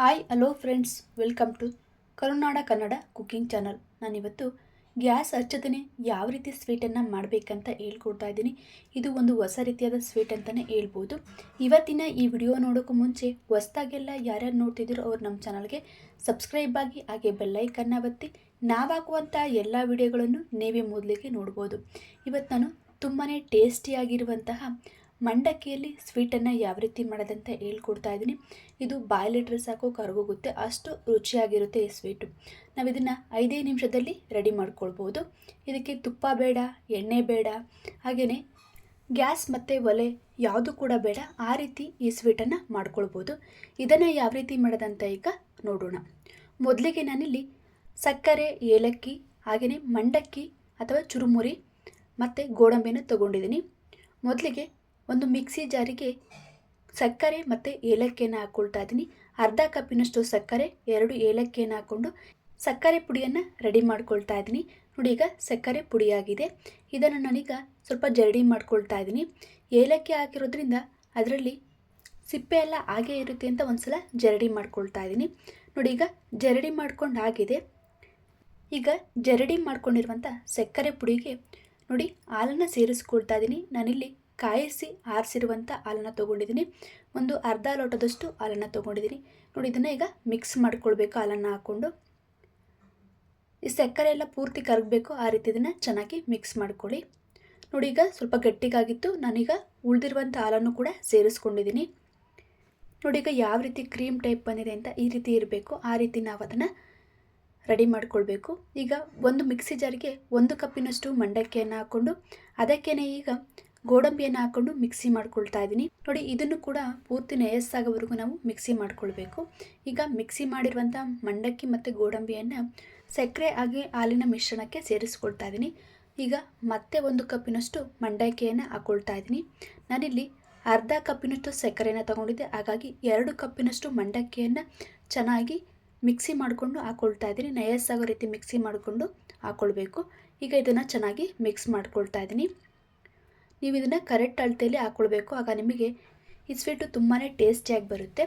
Hi hello friends welcome to Karunada Kannada cooking channel ನಾನಿವತ್ತು gas ಹಚ್ಚದೇ ಯಾವ ರೀತಿ ಸ್ವೀಟನ್ನು ಮಾಡಬೇಕಂತ ಹೇಳ್ಕೊಡ್ತಾ ಇದ್ದೀನಿ. ಇದು ಒಂದು ಹೊಸ ರೀತಿಯಾದ ಸ್ವೀಟ್ ಅಂತಲೇ ಹೇಳ್ಬೋದು. ಇವತ್ತಿನ ಈ ವಿಡಿಯೋ ನೋಡೋಕ್ಕೂ ಮುಂಚೆ ಹೊಸ್ದಾಗೆಲ್ಲ ಯಾರ್ಯಾರು ನೋಡ್ತಿದ್ದೀರೋ ಅವ್ರು ನಮ್ಮ ಚಾನಲ್ಗೆ ಸಬ್ಸ್ಕ್ರೈಬ್ ಆಗಿ ಹಾಗೆ ಬೆಲ್ಲೈಕನ್ನು ಒತ್ತಿ ಹಾಕುವಂಥ ಎಲ್ಲ ವಿಡಿಯೋಗಳನ್ನು ನೀವೇ ಮೊದಲಿಗೆ ನೋಡ್ಬೋದು. ಇವತ್ತು ನಾನು ತುಂಬಾ ಟೇಸ್ಟಿಯಾಗಿರುವಂತಹ ಮಂಡಕ್ಕಿಯಲ್ಲಿ ಸ್ವೀಟನ್ನು ಯಾವ ರೀತಿ ಮಾಡೋದಂತ ಹೇಳ್ಕೊಡ್ತಾ ಇದ್ದೀನಿ. ಇದು ಬಾಯ್ಲಿಟ್ರೆ ಸಾಕು, ಕರಗೋಗುತ್ತೆ. ಅಷ್ಟು ರುಚಿಯಾಗಿರುತ್ತೆ ಈ ಸ್ವೀಟು ನಾವು ಇದನ್ನು ಐದೇ ನಿಮಿಷದಲ್ಲಿ ರೆಡಿ ಮಾಡ್ಕೊಳ್ಬೋದು. ಇದಕ್ಕೆ ತುಪ್ಪ ಬೇಡ, ಎಣ್ಣೆ ಬೇಡ ಹಾಗೆಯೇ ಗ್ಯಾಸ್ ಮತ್ತು ಒಲೆ ಯಾವುದು ಕೂಡ ಬೇಡ, ಆ ರೀತಿ ಈ ಸ್ವೀಟನ್ನು ಮಾಡ್ಕೊಳ್ಬೋದು. ಇದನ್ನು ಯಾವ ರೀತಿ ಮಾಡೋದಂತ ಈಗ ನೋಡೋಣ. ಮೊದಲಿಗೆ ನಾನಿಲ್ಲಿ ಸಕ್ಕರೆ, ಏಲಕ್ಕಿ ಹಾಗೆಯೇ ಮಂಡಕ್ಕಿ ಅಥವಾ ಚುರುಮುರಿ ಮತ್ತು ಗೋಡಂಬಿನ ತಗೊಂಡಿದ್ದೀನಿ. ಮೊದಲಿಗೆ ಒಂದು ಮಿಕ್ಸಿ ಜಾರಿಗೆ ಸಕ್ಕರೆ ಮತ್ತು ಏಲಕ್ಕಿಯನ್ನು ಹಾಕ್ಕೊಳ್ತಾ ಇದ್ದೀನಿ. ಅರ್ಧ ಕಪ್ಪಿನಷ್ಟು ಸಕ್ಕರೆ, ಎರಡು ಏಲಕ್ಕಿಯನ್ನು ಹಾಕ್ಕೊಂಡು ಸಕ್ಕರೆ ಪುಡಿಯನ್ನು ರೆಡಿ ಮಾಡ್ಕೊಳ್ತಾ ಇದ್ದೀನಿ. ನೋಡಿ ಈಗ ಸಕ್ಕರೆ ಪುಡಿಯಾಗಿದೆ. ಇದನ್ನು ನಾನೀಗ ಸ್ವಲ್ಪ ಜರಡಿ ಮಾಡ್ಕೊಳ್ತಾ ಇದ್ದೀನಿ. ಏಲಕ್ಕಿ ಹಾಕಿರೋದ್ರಿಂದ ಅದರಲ್ಲಿ ಸಿಪ್ಪೆ ಎಲ್ಲ ಹಾಗೆ ಇರುತ್ತೆ ಅಂತ ಒಂದು ಸಲ ಜರಡಿ ಮಾಡ್ಕೊಳ್ತಾ ಇದ್ದೀನಿ. ನೋಡಿ ಈಗ ಜರಡಿ ಮಾಡ್ಕೊಂಡು ಆಗಿದೆ. ಈಗ ಜರಡಿ ಮಾಡ್ಕೊಂಡಿರುವಂಥ ಸಕ್ಕರೆ ಪುಡಿಗೆ ನೋಡಿ ಹಾಲನ್ನು ಸೇರಿಸ್ಕೊಳ್ತಾ ಇದ್ದೀನಿ. ನಾನಿಲ್ಲಿ ಕಾಯಿಸಿ ಆರಿಸಿರುವಂಥ ಹಾಲನ್ನು ತೊಗೊಂಡಿದ್ದೀನಿ. ಒಂದು ಅರ್ಧ ಲೋಟದಷ್ಟು ಹಾಲನ್ನು ತೊಗೊಂಡಿದ್ದೀನಿ. ನೋಡಿ, ಇದನ್ನು ಈಗ ಮಿಕ್ಸ್ ಮಾಡ್ಕೊಳ್ಬೇಕು ಹಾಲನ್ನು ಹಾಕ್ಕೊಂಡು. ಈ ಸಕ್ಕರೆ ಎಲ್ಲ ಪೂರ್ತಿ ಕರಗಬೇಕು, ಆ ರೀತಿ ಇದನ್ನು ಚೆನ್ನಾಗಿ ಮಿಕ್ಸ್ ಮಾಡ್ಕೊಳ್ಳಿ. ನೋಡಿ, ಈಗ ಸ್ವಲ್ಪ ಗಟ್ಟಿಗಾಗಿತ್ತು. ನಾನೀಗ ಉಳಿದಿರುವಂಥ ಹಾಲನ್ನು ಕೂಡ ಸೇರಿಸ್ಕೊಂಡಿದ್ದೀನಿ. ನೋಡಿ, ಈಗ ಯಾವ ರೀತಿ ಕ್ರೀಮ್ ಟೈಪ್ ಬಂದಿದೆ ಅಂತ ಈ ರೀತಿ ಇರಬೇಕು. ಆ ರೀತಿ ನಾವು ಅದನ್ನು ರೆಡಿ ಮಾಡ್ಕೊಳ್ಬೇಕು. ಈಗ ಒಂದು ಮಿಕ್ಸಿ ಜಾರಿಗೆ ಒಂದು ಕಪ್ಪಿನಷ್ಟು ಮಂಡಕ್ಕಿಯನ್ನು ಹಾಕ್ಕೊಂಡು ಅದಕ್ಕೇ ಈಗ ಗೋಡಂಬಿಯನ್ನು ಹಾಕ್ಕೊಂಡು ಮಿಕ್ಸಿ ಮಾಡ್ಕೊಳ್ತಾ ಇದ್ದೀನಿ. ನೋಡಿ, ಇದನ್ನು ಕೂಡ ಪೂರ್ತಿ ನಯಸ್ಸಾಗೋವರೆಗೂ ನಾವು ಮಿಕ್ಸಿ ಮಾಡ್ಕೊಳ್ಬೇಕು. ಈಗ ಮಿಕ್ಸಿ ಮಾಡಿರುವಂಥ ಮಂಡಕ್ಕಿ ಮತ್ತು ಗೋಡಂಬಿಯನ್ನು ಸಕ್ಕರೆ ಹಾಗೆ ಹಾಲಿನ ಮಿಶ್ರಣಕ್ಕೆ ಸೇರಿಸ್ಕೊಳ್ತಾ ಇದ್ದೀನಿ. ಈಗ ಮತ್ತೆ ಒಂದು ಕಪ್ಪಿನಷ್ಟು ಮಂಡಕ್ಕಿಯನ್ನು ಹಾಕ್ಕೊಳ್ತಾ ಇದ್ದೀನಿ. ನಾನಿಲ್ಲಿ ಅರ್ಧ ಕಪ್ಪಿನಷ್ಟು ಸಕ್ಕರೆಯನ್ನು ತಗೊಂಡಿದ್ದೆ. ಹಾಗಾಗಿ ಎರಡು ಕಪ್ಪಿನಷ್ಟು ಮಂಡಕ್ಕಿಯನ್ನು ಚೆನ್ನಾಗಿ ಮಿಕ್ಸಿ ಮಾಡಿಕೊಂಡು ಹಾಕ್ಕೊಳ್ತಾ ಇದ್ದೀನಿ. ನಯಸ್ಸಾಗೋ ರೀತಿ ಮಿಕ್ಸಿ ಮಾಡಿಕೊಂಡು ಹಾಕ್ಕೊಳ್ಬೇಕು ಈಗ ಇದನ್ನು ಚೆನ್ನಾಗಿ ಮಿಕ್ಸ್ ಮಾಡ್ಕೊಳ್ತಾ ಇದ್ದೀನಿ. ನೀವು ಇದನ್ನು ಕರೆಕ್ಟ್ ಅಳತೆಯಲ್ಲಿ ಹಾಕ್ಕೊಳ್ಬೇಕು ಆಗ ನಿಮಗೆ ಈ ಸ್ವೀಟು ತುಂಬಾ ಟೇಸ್ಟಿಯಾಗಿ ಬರುತ್ತೆ.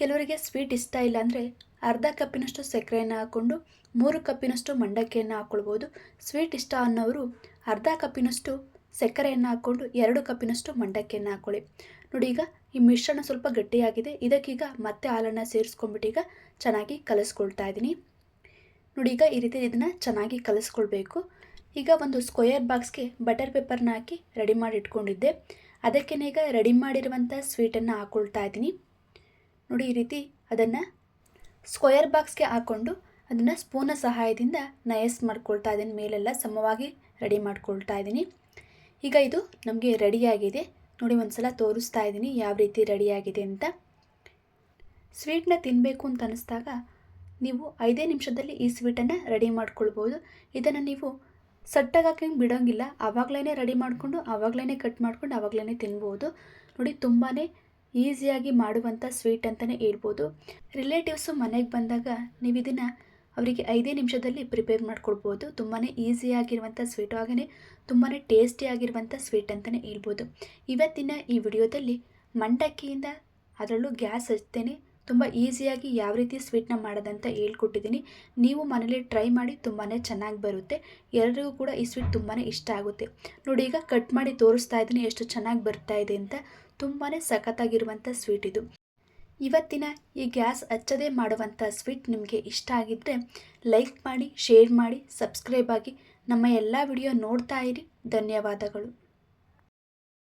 ಕೆಲವರಿಗೆ ಸ್ವೀಟ್ ಇಷ್ಟ ಇಲ್ಲ ಅಂದರೆ ಅರ್ಧ ಕಪ್ಪಿನಷ್ಟು ಸಕ್ಕರೆಯನ್ನು ಹಾಕ್ಕೊಂಡು ಮೂರು ಕಪ್ಪಿನಷ್ಟು ಮಂಡಕ್ಕಿಯನ್ನು ಹಾಕ್ಕೊಳ್ಬೋದು ಸ್ವೀಟ್ ಇಷ್ಟ ಅನ್ನೋರು ಅರ್ಧ ಕಪ್ಪಿನಷ್ಟು ಸಕ್ಕರೆಯನ್ನು ಹಾಕ್ಕೊಂಡು ಎರಡು ಕಪ್ಪಿನಷ್ಟು ಮಂಡಕ್ಕಿಯನ್ನು ಹಾಕ್ಕೊಳ್ಳಿ ನೋಡಿ, ಈಗ ಈ ಮಿಶ್ರಣ ಸ್ವಲ್ಪ ಗಟ್ಟಿಯಾಗಿದೆ. ಇದಕ್ಕೀಗ ಮತ್ತೆ ಹಾಲನ್ನು ಈಗ ಚೆನ್ನಾಗಿ ಕಲಿಸ್ಕೊಳ್ತಾ ಇದ್ದೀನಿ. ನೋಡಿ, ಈಗ ಈ ರೀತಿ ಇದನ್ನು ಚೆನ್ನಾಗಿ ಕಲಿಸ್ಕೊಳ್ಬೇಕು. ಈಗ ಒಂದು ಸ್ಕ್ವಯರ್ ಬಾಕ್ಸ್ಗೆ ಬಟರ್ ಪೇಪರ್ನ ಹಾಕಿ ರೆಡಿ ಮಾಡಿ ಇಟ್ಕೊಂಡಿದ್ದೆ. ಅದಕ್ಕೆ ಈಗ ರೆಡಿ ಮಾಡಿರುವಂಥ ಸ್ವೀಟನ್ನು ಹಾಕ್ಕೊಳ್ತಾ ಇದ್ದೀನಿ. ನೋಡಿ ಈ ರೀತಿ ಅದನ್ನು ಸ್ಕ್ವಯರ್ ಬಾಕ್ಸ್ಗೆ ಹಾಕ್ಕೊಂಡು ಅದನ್ನು ಸ್ಪೂನ ಸಹಾಯದಿಂದ ನಯಸ್ ಮಾಡ್ಕೊಳ್ತಾ ಇದ್ದೀನಿ. ಮೇಲೆಲ್ಲ ಸಮವಾಗಿ ರೆಡಿ ಮಾಡ್ಕೊಳ್ತಾ ಇದ್ದೀನಿ. ಈಗ ಇದು ನಮಗೆ ರೆಡಿಯಾಗಿದೆ. ನೋಡಿ ಒಂದು ಸಲ ತೋರಿಸ್ತಾ ಇದ್ದೀನಿ ಯಾವ ರೀತಿ ರೆಡಿಯಾಗಿದೆ ಅಂತ. ಸ್ವೀಟ್ನ ತಿನ್ನಬೇಕು ಅಂತ ಅನ್ನಿಸ್ದಾಗ ನೀವು ಐದೇ ನಿಮಿಷದಲ್ಲಿ ಈ ಸ್ವೀಟನ್ನು ರೆಡಿ ಮಾಡ್ಕೊಳ್ಬೋದು. ಇದನ್ನು ನೀವು ಸಟ್ಟಾಗಿ ಬಿಡೋಂಗಿಲ್ಲ. ಆವಾಗಲೇ ರೆಡಿ ಮಾಡಿಕೊಂಡು ಆವಾಗಲೇ ಕಟ್ ಮಾಡ್ಕೊಂಡು ಆವಾಗಲೇ ತಿನ್ಬೋದು. ನೋಡಿ ತುಂಬಾ ಈಸಿಯಾಗಿ ಮಾಡುವಂಥ ಸ್ವೀಟ್ ಅಂತಲೇ ಹೇಳ್ಬೋದು. ರಿಲೇಟಿವ್ಸು ಮನೆಗೆ ಬಂದಾಗ ನೀವು ಇದನ್ನು ಅವರಿಗೆ ಐದೇ ನಿಮಿಷದಲ್ಲಿ ಪ್ರಿಪೇರ್ ಮಾಡ್ಕೊಳ್ಬೋದು ತುಂಬಾ ಈಸಿಯಾಗಿರುವಂಥ ಸ್ವೀಟು ಹಾಗೆಯೇ ತುಂಬಾ ಟೇಸ್ಟಿಯಾಗಿರುವಂಥ ಸ್ವೀಟ್ ಅಂತಲೇ ಹೇಳ್ಬೋದು. ಇವತ್ತಿನ ಈ ವಿಡಿಯೋದಲ್ಲಿ ಮಂಡಕ್ಕಿಯಿಂದ ಅದರಲ್ಲೂ ಗ್ಯಾಸ್ ಹಚ್ತೇನೆ. ತುಂಬ ಈಸಿಯಾಗಿ ಯಾವ ರೀತಿ ಸ್ವೀಟ್ನ ಮಾಡೋದಂತ ಹೇಳ್ಕೊಟ್ಟಿದ್ದೀನಿ. ನೀವು ಮನೇಲಿ ಟ್ರೈ ಮಾಡಿ ತುಂಬಾ ಚೆನ್ನಾಗಿ ಬರುತ್ತೆ. ಎಲ್ಲರಿಗೂ ಕೂಡ ಈ ಸ್ವೀಟ್ ತುಂಬಾ ಇಷ್ಟ ಆಗುತ್ತೆ. ನೋಡಿ, ಈಗ ಕಟ್ ಮಾಡಿ ತೋರಿಸ್ತಾ ಇದ್ದೀನಿ ಎಷ್ಟು ಚೆನ್ನಾಗಿ ಬರ್ತಾ ಇದೆ ಅಂತ. ತುಂಬಾ ಸಖತ್ತಾಗಿರುವಂಥ ಸ್ವೀಟ್ ಇದು. ಇವತ್ತಿನ ಈ ಗ್ಯಾಸ್ ಹಚ್ಚದೇ ಮಾಡುವಂಥ ಸ್ವೀಟ್ ನಿಮಗೆ ಇಷ್ಟ ಆಗಿದ್ದರೆ ಲೈಕ್ ಮಾಡಿ, ಶೇರ್ ಮಾಡಿ, ಸಬ್ಸ್ಕ್ರೈಬ್ ಆಗಿ ನಮ್ಮ ಎಲ್ಲ ವಿಡಿಯೋ ನೋಡ್ತಾ ಇರಿ. ಧನ್ಯವಾದಗಳು.